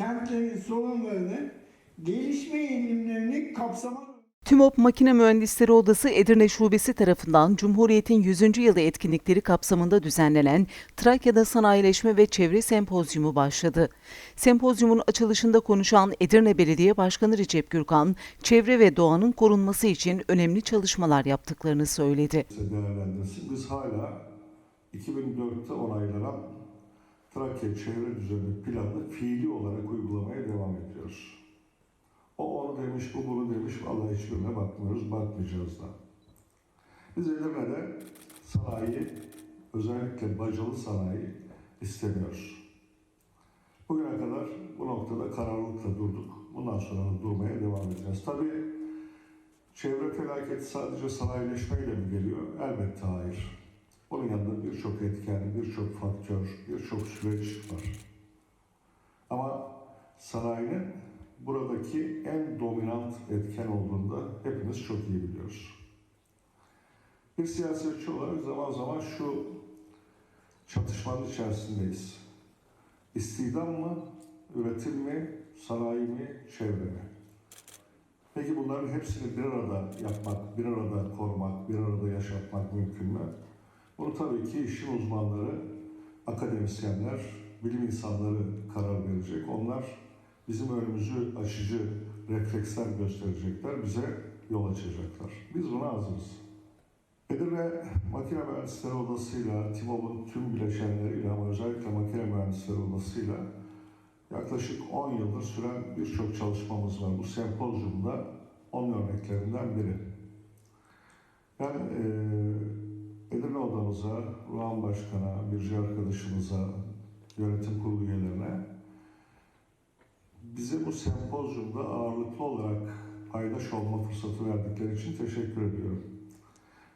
kentlerin sorunlarını, gelişme eğilimlerini kapsama TÜMOP Makine Mühendisleri Odası Edirne Şubesi tarafından Cumhuriyet'in 100. yılı etkinlikleri kapsamında düzenlenen Trakya'da Sanayileşme ve Çevre Sempozyumu başladı. Sempozyumun açılışında konuşan Edirne Belediye Başkanı Recep Gürkan, çevre ve doğanın korunması için önemli çalışmalar yaptıklarını söyledi. Biz hala 2004'te onaylanan Trakya Çevre Düzeni planını fiili olarak uygulamaya devam ediyoruz. O onu demiş, bu bunu demiş. Vallahi hiçbirine bakmıyoruz, bakmayacağız da. Biz Edirne'de sanayi, özellikle bacalı sanayi istemiyoruz. Bugüne kadar bu noktada kararlılıkla durduk. Bundan sonra da durmaya devam edeceğiz. Tabii çevre felaketi sadece sanayileşmeyle mi geliyor? Elbette hayır. Bunun yanında birçok etken, birçok faktör, birçok süreç var. Ama sanayinin buradaki en dominant etken olduğunda hepimiz çok iyi biliyoruz. Bir siyasetçi olarak zaman zaman şu çatışmanın içerisindeyiz. İstihdam mı, üretim mi, sanayi mi, çevre mi? Peki bunların hepsini bir arada yapmak, bir arada korumak, bir arada yaşatmak mümkün mü? Bunu tabii ki işin uzmanları, akademisyenler, bilim insanları karar verecek. Onlar bizim önümüzü açıcı refleksler gösterecekler, bize yol açacaklar. Biz buna hazırız. Edirne Makine Mühendisleri Odası'yla, TİMOB'un tüm bileşenleriyle ama özellikle Makine Mühendisleri Odası'yla yaklaşık 10 yıldır süren birçok çalışmamız var. Bu sempozyumda 10 örneklerinden biri. Ben eee Edirne odamıza, Ruhan Başkan'a, Birci arkadaşımıza, yönetim kurulu üyelerine bize bu sempozyumda ağırlıklı olarak paydaş olma fırsatı verdikleri için teşekkür ediyorum.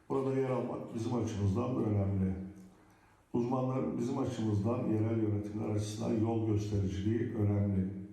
Burada yer almak bizim açımızdan da önemli. Uzmanların bizim açımızdan yerel yönetimler açısından yol göstericiliği önemli.